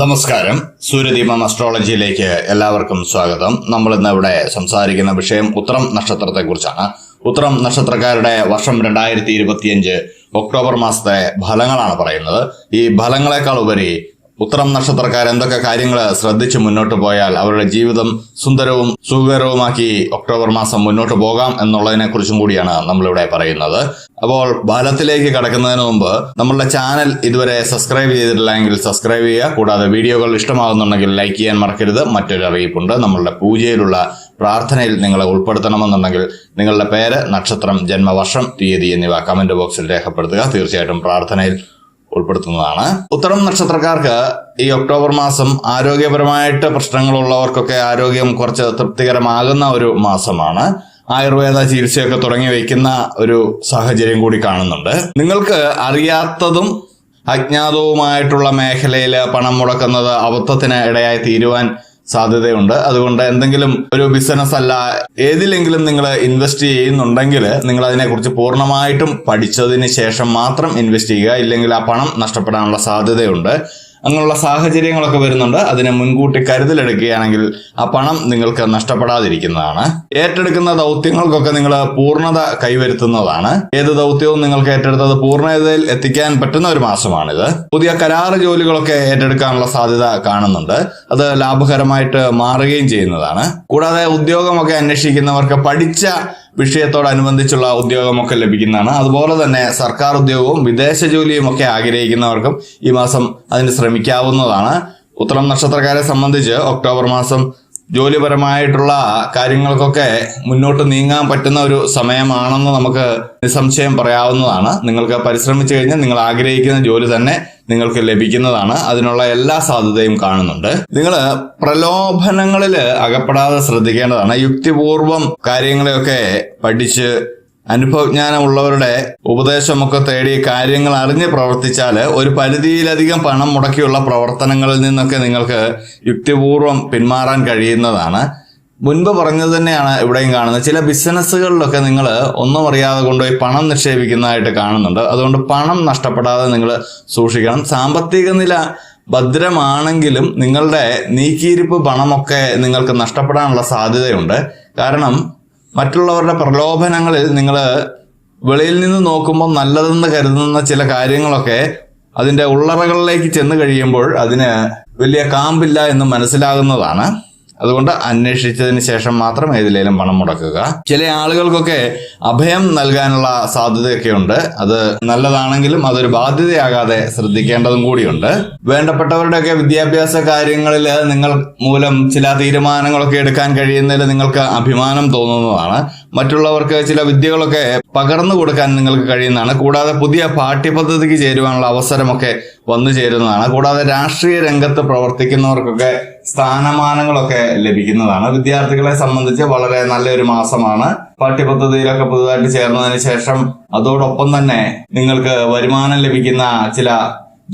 നമസ്കാരം. സൂര്യദീപം അസ്ട്രോളജിയിലേക്ക് എല്ലാവർക്കും സ്വാഗതം. നമ്മൾ ഇന്ന് ഇവിടെ സംസാരിക്കുന്ന വിഷയം ഉത്രം നക്ഷത്രത്തെക്കുറിച്ചാണ്. ഉത്രം നക്ഷത്രക്കാരുടെ വർഷം രണ്ടായിരത്തി ഇരുപത്തിയഞ്ച് ഒക്ടോബർ മാസത്തെ ഫലങ്ങളാണ് പറയുന്നത്. ഈ ഫലങ്ങളെക്കാൾ ഉപരി ഉത്രം നക്ഷത്രക്കാർ എന്തൊക്കെ കാര്യങ്ങൾ ശ്രദ്ധിച്ച് മുന്നോട്ട് പോയാൽ അവരുടെ ജീവിതം സുന്ദരവും സുഖകരവുമാക്കി ഒക്ടോബർ മാസം മുന്നോട്ട് പോകാം എന്നുള്ളതിനെ കുറിച്ചും കൂടിയാണ് നമ്മളിവിടെ പറയുന്നത്. അപ്പോൾ ബാലത്തിലേക്ക് കടക്കുന്നതിന് മുമ്പ് നമ്മളുടെ ചാനൽ ഇതുവരെ സബ്സ്ക്രൈബ് ചെയ്തിട്ടില്ലെങ്കിൽ സബ്സ്ക്രൈബ് ചെയ്യുക. കൂടാതെ വീഡിയോകൾ ഇഷ്ടമാകുന്നുണ്ടെങ്കിൽ ലൈക്ക് ചെയ്യാൻ മറക്കരുത്. മറ്റൊരു അറിയിപ്പുണ്ട്. നമ്മളുടെ പൂജയിലുള്ള പ്രാർത്ഥനയിൽ നിങ്ങളെ ഉൾപ്പെടുത്തണമെന്നുണ്ടെങ്കിൽ നിങ്ങളുടെ പേര് നക്ഷത്രം ജന്മവർഷം തീയതി എന്നിവ കമന്റ് ബോക്സിൽ രേഖപ്പെടുത്തുക. തീർച്ചയായിട്ടും പ്രാർത്ഥനയിൽ ഉൾപ്പെടുത്തുന്നതാണ്. ഉത്തരം നക്ഷത്രക്കാർക്ക് ഈ ഒക്ടോബർ മാസം ആരോഗ്യപരമായിട്ട് പ്രശ്നങ്ങളുള്ളവർക്കൊക്കെ ആരോഗ്യം കുറച്ച് തൃപ്തികരമാകുന്ന ഒരു മാസമാണ്. ആയുർവേദ ചികിത്സയൊക്കെ തുടങ്ങി വയ്ക്കുന്ന ഒരു സാഹചര്യം കൂടി കാണുന്നുണ്ട്. നിങ്ങൾക്ക് അറിയാത്തതും അജ്ഞാതവുമായിട്ടുള്ള മേഖലയിൽ പണം മുടക്കുന്നത് അബദ്ധത്തിന് ഇടയായി തീരുവാൻ സാധ്യതയുണ്ട്. അതുകൊണ്ട് എന്തെങ്കിലും ഒരു ബിസിനസ് അല്ല ഏതിലെങ്കിലും നിങ്ങൾ ഇൻവെസ്റ്റ് ചെയ്യുന്നുണ്ടെങ്കിൽ നിങ്ങൾ അതിനെക്കുറിച്ച് പൂർണമായിട്ടും പഠിച്ചതിന് ശേഷം മാത്രം ഇൻവെസ്റ്റ് ചെയ്യുക. ഇല്ലെങ്കിൽ ആ പണം നഷ്ടപ്പെടാനുള്ള സാധ്യതയുണ്ട്. അങ്ങനെയുള്ള സാഹചര്യങ്ങളൊക്കെ വരുന്നുണ്ട്. അതിനെ മുൻകൂട്ടി കരുതലെടുക്കുകയാണെങ്കിൽ ആ പണം നിങ്ങൾക്ക് നഷ്ടപ്പെടാതിരിക്കുന്നതാണ്. ഏറ്റെടുക്കുന്ന ദൗത്യങ്ങൾക്കൊക്കെ നിങ്ങൾ പൂർണത കൈവരുത്തുന്നതാണ്. ഏത് ദൗത്യവും നിങ്ങൾക്ക് ഏറ്റെടുത്തത് പൂർണതയിൽ എത്തിക്കാൻ പറ്റുന്ന ഒരു മാസമാണിത്. പുതിയ കരാറ് ജോലികളൊക്കെ ഏറ്റെടുക്കാനുള്ള സാധ്യത കാണുന്നുണ്ട്. അത് ലാഭകരമായിട്ട് മാറുകയും ചെയ്യുന്നതാണ്. കൂടാതെ ഉദ്യോഗമൊക്കെ അന്വേഷിക്കുന്നവർക്ക് പഠിച്ച വിഷയത്തോടനുബന്ധിച്ചുള്ള ഉദ്യോഗമൊക്കെ ലഭിക്കുന്നതാണ്. അതുപോലെ തന്നെ സർക്കാർ ഉദ്യോഗവും വിദേശ ജോലിയും ഒക്കെ ആഗ്രഹിക്കുന്നവർക്കും ഈ മാസം അതിന് ശ്രമിക്കാവുന്നതാണ്. ഉത്തരം നക്ഷത്രക്കാരെ സംബന്ധിച്ച് ഒക്ടോബർ മാസം ജോലിപരമായിട്ടുള്ള കാര്യങ്ങൾക്കൊക്കെ മുന്നോട്ട് നീങ്ങാൻ പറ്റുന്ന ഒരു സമയമാണെന്ന് നമുക്ക് നിസ്സംശയം പറയാവുന്നതാണ്. നിങ്ങൾക്ക് പരിശ്രമിച്ചു കഴിഞ്ഞാൽ നിങ്ങൾ ആഗ്രഹിക്കുന്ന ജോലി തന്നെ നിങ്ങൾക്ക് ലഭിക്കുന്നതാണ്. അതിനുള്ള എല്ലാ സാധ്യതയും കാണുന്നുണ്ട്. നിങ്ങൾ പ്രലോഭനങ്ങളിൽ അകപ്പെടാതെ ശ്രദ്ധിക്കേണ്ടതാണ്. യുക്തിപൂർവം കാര്യങ്ങളെയൊക്കെ പഠിച്ച് അനുഭവജ്ഞാനമുള്ളവരുടെ ഉപദേശമൊക്കെ തേടി കാര്യങ്ങൾ അറിഞ്ഞ് പ്രവർത്തിച്ചാൽ ഒരു പരിധിയിലധികം പണം മുടക്കിയുള്ള പ്രവർത്തനങ്ങളിൽ നിന്നൊക്കെ നിങ്ങൾക്ക് യുക്തിപൂർവം പിന്മാറാൻ കഴിയുന്നതാണ്. മുൻപ് പറഞ്ഞത് തന്നെയാണ് ഇവിടെയും കാണുന്നത്. ചില ബിസിനസ്സുകളിലൊക്കെ നിങ്ങൾ ഒന്നും അറിയാതെ കൊണ്ടുപോയി പണം നിക്ഷേപിക്കുന്നതായിട്ട് കാണുന്നുണ്ട്. അതുകൊണ്ട് പണം നഷ്ടപ്പെടാതെ നിങ്ങൾ സൂക്ഷിക്കണം. സാമ്പത്തിക നില ഭദ്രമാണെങ്കിലും നിങ്ങളുടെ നീക്കിയിരിപ്പ് പണമൊക്കെ നിങ്ങൾക്ക് നഷ്ടപ്പെടാനുള്ള സാധ്യതയുണ്ട്. കാരണം മറ്റുള്ളവരുടെ പ്രലോഭനങ്ങളിൽ നിങ്ങൾ വെളിയിൽ നിന്ന് നോക്കുമ്പോൾ നല്ലതെന്ന് കരുതുന്ന ചില കാര്യങ്ങളൊക്കെ അതിന്റെ ഉള്ളറകളിലേക്ക് ചെന്ന് കഴിയുമ്പോൾ അതിന് വലിയ കാമ്പില്ല എന്ന് മനസ്സിലാകുന്നതാണ്. അതുകൊണ്ട് അന്വേഷിച്ചതിന് ശേഷം മാത്രം ഏതിലേലും പണം മുടക്കുക. ചില ആളുകൾക്കൊക്കെ അഭയം നൽകാനുള്ള സാധ്യതയൊക്കെ ഉണ്ട് അത് നല്ലതാണെങ്കിലും അതൊരു ബാധ്യതയാകാതെ ശ്രദ്ധിക്കേണ്ടതും കൂടിയുണ്ട്. വേണ്ടപ്പെട്ടവരുടെയൊക്കെ വിദ്യാഭ്യാസ കാര്യങ്ങളിൽ നിങ്ങൾ മൂലം ചില തീരുമാനങ്ങളൊക്കെ എടുക്കാൻ കഴിയുന്നതിൽ നിങ്ങൾക്ക് അഭിമാനം തോന്നുന്നതാണ്. മറ്റുള്ളവർക്ക് ചില വിദ്യകളൊക്കെ പകർന്നു കൊടുക്കാൻ നിങ്ങൾക്ക് കഴിയുന്നതാണ്. കൂടാതെ പുതിയ പാഠ്യപദ്ധതിക്ക് ചേരുവാനുള്ള അവസരമൊക്കെ വന്നു ചേരുന്നതാണ്. കൂടാതെ രാഷ്ട്രീയ രംഗത്ത് പ്രവർത്തിക്കുന്നവർക്കൊക്കെ സ്ഥാനമാനങ്ങളൊക്കെ ലഭിക്കുന്നതാണ്. വിദ്യാർത്ഥികളെ സംബന്ധിച്ച് വളരെ നല്ലൊരു മാസമാണ്. പാഠ്യപദ്ധതിയിലൊക്കെ പുതുതായിട്ട് ചേർന്നതിന് ശേഷം അതോടൊപ്പം തന്നെ നിങ്ങൾക്ക് വരുമാനം ലഭിക്കുന്ന ചില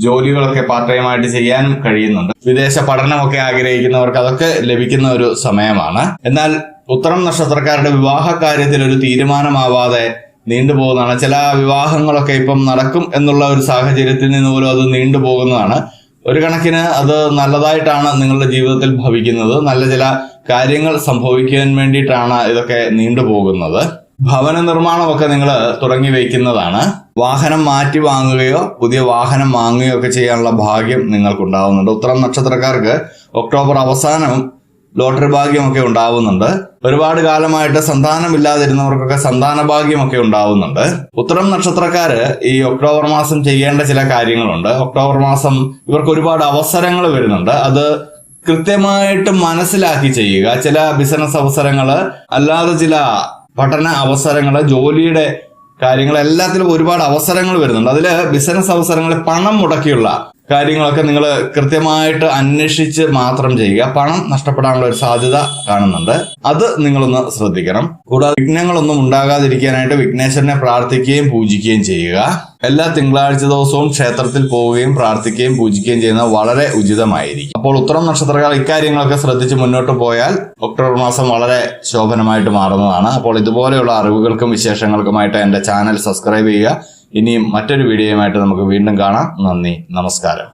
ജോലികളൊക്കെ പാർട്ട് ടൈം ആയിട്ട് ചെയ്യാനും കഴിയുന്നുണ്ട്. വിദേശ പഠനമൊക്കെ ആഗ്രഹിക്കുന്നവർക്ക് അതൊക്കെ ലഭിക്കുന്ന ഒരു സമയമാണ്. എന്നാൽ ഉത്തരം നക്ഷത്രക്കാരുടെ വിവാഹ കാര്യത്തിൽ ഒരു തീരുമാനമാവാതെ നീണ്ടുപോകുന്നതാണ് ചില വിവാഹങ്ങളൊക്കെ ഇപ്പം നടക്കും എന്നുള്ള ഒരു സാഹചര്യത്തിൽ നിന്ന് പോലും അത് നീണ്ടുപോകുന്നതാണ് ഒരു കണക്കിന് അത് നല്ലതായിട്ടാണ് നിങ്ങളുടെ ജീവിതത്തിൽ ഭവിക്കുന്നത്. നല്ല ചില കാര്യങ്ങൾ സംഭവിക്കാൻ വേണ്ടിയിട്ടാണ് ഇതൊക്കെ നീണ്ടുപോകുന്നത് ഭവന നിർമ്മാണമൊക്കെ നിങ്ങൾ തുടങ്ങി വയ്ക്കുന്നതാണ്. വാഹനം മാറ്റി വാങ്ങുകയോ പുതിയ വാഹനം വാങ്ങുകയോ ഒക്കെ ചെയ്യാനുള്ള ഭാഗ്യം നിങ്ങൾക്കുണ്ടാവുന്നുണ്ട്. ഉത്തരം നക്ഷത്രക്കാർക്ക് ഒക്ടോബർ അവസാനം ലോട്ടറി ഭാഗ്യമൊക്കെ ഉണ്ടാവുന്നുണ്ട്. ഒരുപാട് കാലമായിട്ട് സന്താനമില്ലാതിരുന്നവർക്കൊക്കെ സന്താന ഭാഗ്യമൊക്കെ ഉണ്ടാവുന്നുണ്ട്. ഉത്തരം നക്ഷത്രക്കാര് ഈ ഒക്ടോബർ മാസം ചെയ്യേണ്ട ചില കാര്യങ്ങളുണ്ട്. ഒക്ടോബർ മാസം ഇവർക്ക് ഒരുപാട് അവസരങ്ങൾ വരുന്നുണ്ട്. അത് കൃത്യമായിട്ട് മനസ്സിലാക്കി ചെയ്യുക. ചില ബിസിനസ് അവസരങ്ങൾ അല്ലാതെ ചില പഠന അവസരങ്ങൾ ജോലിയുടെ കാര്യങ്ങൾ എല്ലാത്തിലും ഒരുപാട് അവസരങ്ങൾ വരുന്നുണ്ട്. അതിൽ ബിസിനസ് അവസരങ്ങളിൽ പണം മുടക്കിയുള്ള കാര്യങ്ങളൊക്കെ നിങ്ങൾ കൃത്യമായിട്ട് അന്വേഷിച്ച് മാത്രം ചെയ്യുക. പണം നഷ്ടപ്പെടാനുള്ള ഒരു സാധ്യത കാണുന്നുണ്ട്. അത് നിങ്ങളൊന്ന് ശ്രദ്ധിക്കണം. കൂടാതെ വിഘ്നങ്ങളൊന്നും ഉണ്ടാകാതിരിക്കാനായിട്ട് വിഘ്നേശ്വരനെ പ്രാർത്ഥിക്കുകയും പൂജിക്കുകയും ചെയ്യുക. എല്ലാ തിങ്കളാഴ്ച ദിവസവും ക്ഷേത്രത്തിൽ പോവുകയും പ്രാർത്ഥിക്കുകയും പൂജിക്കുകയും ചെയ്യുന്നത് വളരെ ഉചിതമായിരിക്കും. അപ്പോൾ ഉത്തരം നക്ഷത്രക്കാർ ഇക്കാര്യങ്ങളൊക്കെ ശ്രദ്ധിച്ച് മുന്നോട്ട് പോയാൽ ഒക്ടോബർ മാസം വളരെ ശോഭനമായിട്ട് മാറുന്നതാണ്. അപ്പോൾ ഇതുപോലെയുള്ള അറിവുകൾക്കും വിശേഷങ്ങൾക്കുമായിട്ട് എന്റെ ചാനൽ സബ്സ്ക്രൈബ് ചെയ്യുക. ഇനിയും മറ്റൊരു വീഡിയോയുമായിട്ട് നമുക്ക് വീണ്ടും കാണാം. നന്ദി. നമസ്കാരം.